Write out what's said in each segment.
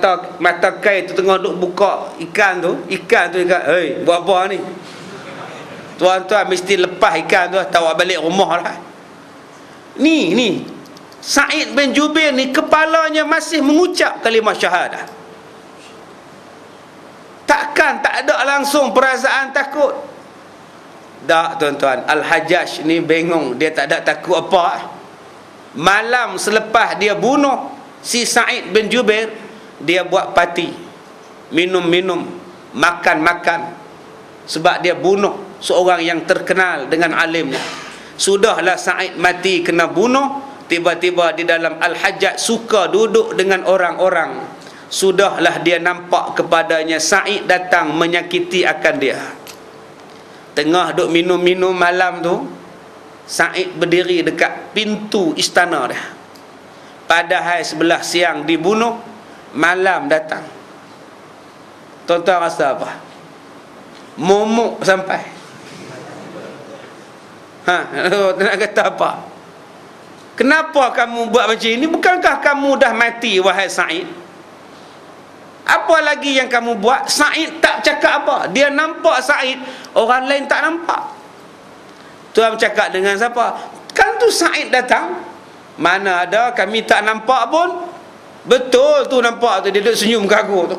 mata mata kai tu tengah duk buka ikan tu ikan tu ikan hei buat apa ni? Tuan-tuan mesti lepas ikan tu tahu balik rumah lah. Ni ni. Sa'id bin Jubair ni kepalanya masih mengucap kalimah syahadah. Takkan tak ada langsung perasaan takut? Tak tuan-tuan. Al-Hajjaj ni bengong. Dia tak ada takut apa. Malam selepas dia bunuh si Sa'id bin Jubair dia buat parti minum-minum makan-makan sebab dia bunuh seorang yang terkenal dengan alimnya. Sudahlah Sa'id mati kena bunuh tiba-tiba di dalam Al-Hajjaj suka duduk dengan orang-orang. Sudahlah dia nampak kepadanya Sa'id datang menyakiti akan dia. Tengah duk minum-minum malam tu Said berdiri dekat pintu istana dia. Padahal sebelah siang dibunuh, malam datang. Tuan-tuan rasa apa? Momok sampai. Ha, nak kata apa? Kenapa kamu buat macam ini? Bukankah kamu dah mati wahai Said? Apa lagi yang kamu buat? Said tak cakap apa. Dia nampak Said, orang lain tak nampak. Tuan bercakap dengan siapa? Kan tu Said datang. Mana ada kami tak nampak pun. Betul tu nampak tu dia duduk senyum kagu tu.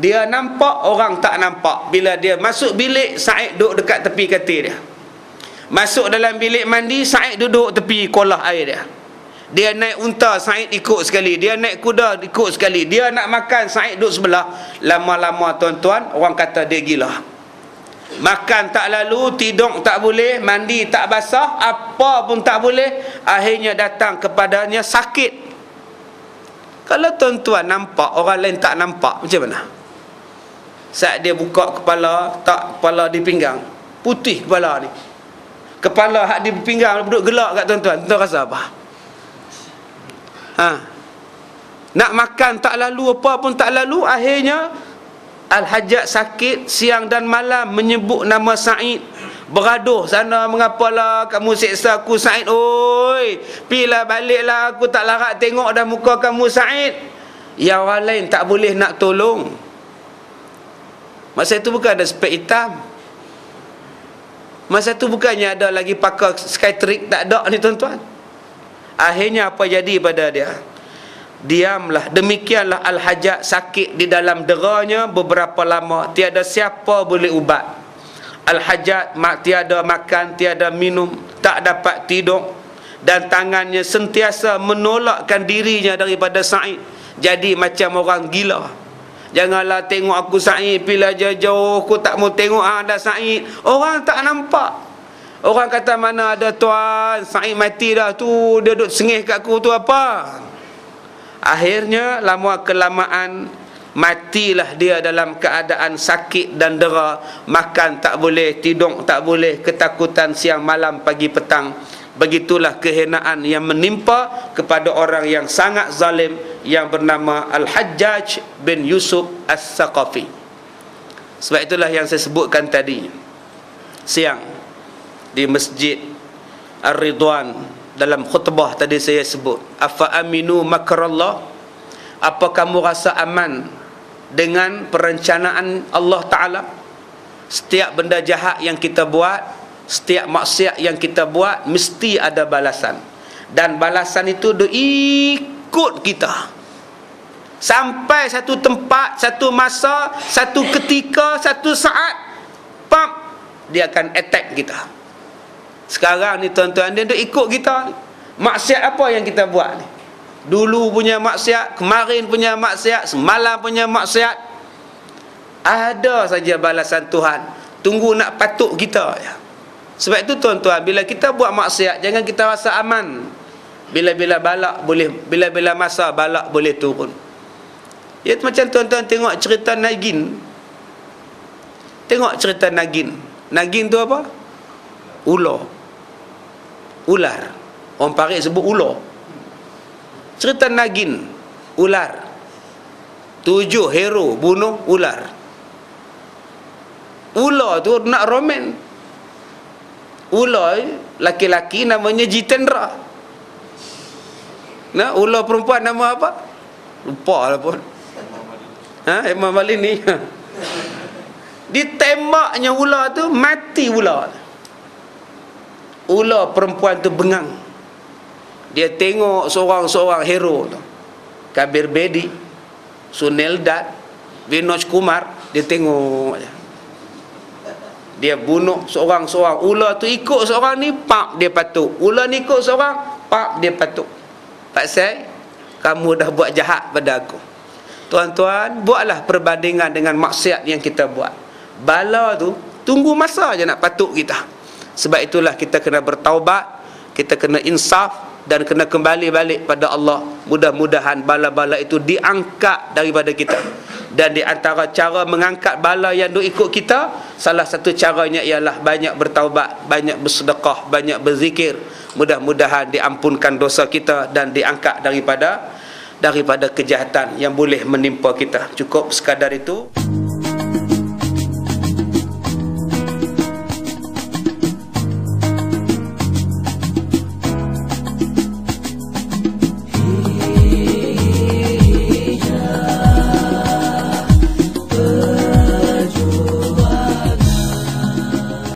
Dia nampak orang tak nampak. Bila dia masuk bilik Said duduk dekat tepi katil dia. Masuk dalam bilik mandi Said duduk tepi kolah air dia. Dia naik unta Said ikut sekali. Dia naik kuda ikut sekali. Dia nak makan Said duduk sebelah. Lama-lama tuan-tuan orang kata dia gila makan tak lalu tidur tak boleh mandi tak basah apa pun tak boleh akhirnya datang kepadanya sakit kalau tuan-tuan nampak orang lain tak nampak macam mana? Saat dia buka kepala tak kepala di pinggang. Putih kepala ni. Kepala hak di pinggang duduk gelak kat tuan-tuan. Tuan rasa apa? Ha? Nak makan tak lalu apa pun tak lalu akhirnya Al-Hajjaj sakit siang dan malam menyebut nama Said beraduh sana mengapalah kamu seksa aku Said? Oi pilah baliklah aku tak larat tengok dah muka kamu Said. Yang orang lain tak boleh nak tolong. Masa itu bukan ada spek hitam. Masa itu bukannya ada lagi pakai skytrick tak ada ni tuan-tuan. Akhirnya apa jadi pada dia? Diamlah. Demikianlah al-hajat sakit di dalam deranya beberapa lama. Tiada siapa boleh ubat al-hajat mak tiada makan tiada minum tak dapat tidur. Dan tangannya sentiasa menolakkan dirinya daripada Sa'id. Jadi macam orang gila. Janganlah tengok aku Sa'id. Bila jauh aku tak mau tengok ada Sa'id. Orang tak nampak. Orang kata mana ada tuan? Sa'id mati dah tu. Dia duduk sengih kat aku tu apa? Akhirnya lama kelamaan matilah dia dalam keadaan sakit dan dera. Makan tak boleh tidur tak boleh ketakutan siang malam pagi petang. Begitulah kehinaan yang menimpa kepada orang yang sangat zalim yang bernama Al-Hajjaj bin Yusuf As-Saqafi. Sebab itulah yang saya sebutkan tadi. Siang di masjid Ar-Ridwan dalam khutbah tadi saya sebut afa aminu makrallah? Apa kamu rasa aman dengan perencanaan Allah taala setiap benda jahat yang kita buat setiap maksiat yang kita buat mesti ada balasan dan balasan itu ikut kita sampai satu tempat satu masa satu ketika satu saat pam dia akan attack kita sekarang ni tuan-tuan dia duk ikut kita. Maksiat apa yang kita buat ni? Dulu punya maksiat, kemarin punya maksiat, semalam punya maksiat. Ada saja balasan Tuhan. Tunggu nak patuk kita ya. Sebab itu tuan-tuan, bila kita buat maksiat, jangan kita rasa aman. Bila-bila balak boleh, bila-bila masa balak boleh turun. Ya macam tuan-tuan tengok cerita Nagin. Tengok cerita Nagin. Nagin tu apa? Ular ular orang parik sebut ular cerita nagin ular tujuh hero bunuh ular ular tu nak roman ular laki-laki namanya Jitendra nah ular perempuan nama apa lupa lah pun Ha, Imam Ali ni. Ditembaknya ular tu, mati ular. Ular perempuan tu bengang. Dia tengok seorang-seorang hero tu. Kabir Bedi, Sunil Dat, Vinod Kumar, dia tengok je. Dia bunuh seorang-seorang. Ular tu ikut seorang ni, pak dia patuk. Ular ni ikut seorang, pak dia patuk. Pak saya, kamu dah buat jahat pada aku. Tuan-tuan, buatlah perbandingan dengan maksiat yang kita buat. Bala tu, tunggu masa je nak patuk kita. Sebab itulah kita kena bertaubat, kita kena insaf dan kena kembali balik pada Allah. Mudah-mudahan bala-bala itu diangkat daripada kita. Dan di antara cara mengangkat bala yang duk ikut kita, salah satu caranya ialah banyak bertaubat, banyak bersedekah, banyak berzikir. Mudah-mudahan diampunkan dosa kita dan diangkat daripada daripada kejahatan yang boleh menimpa kita. Cukup sekadar itu.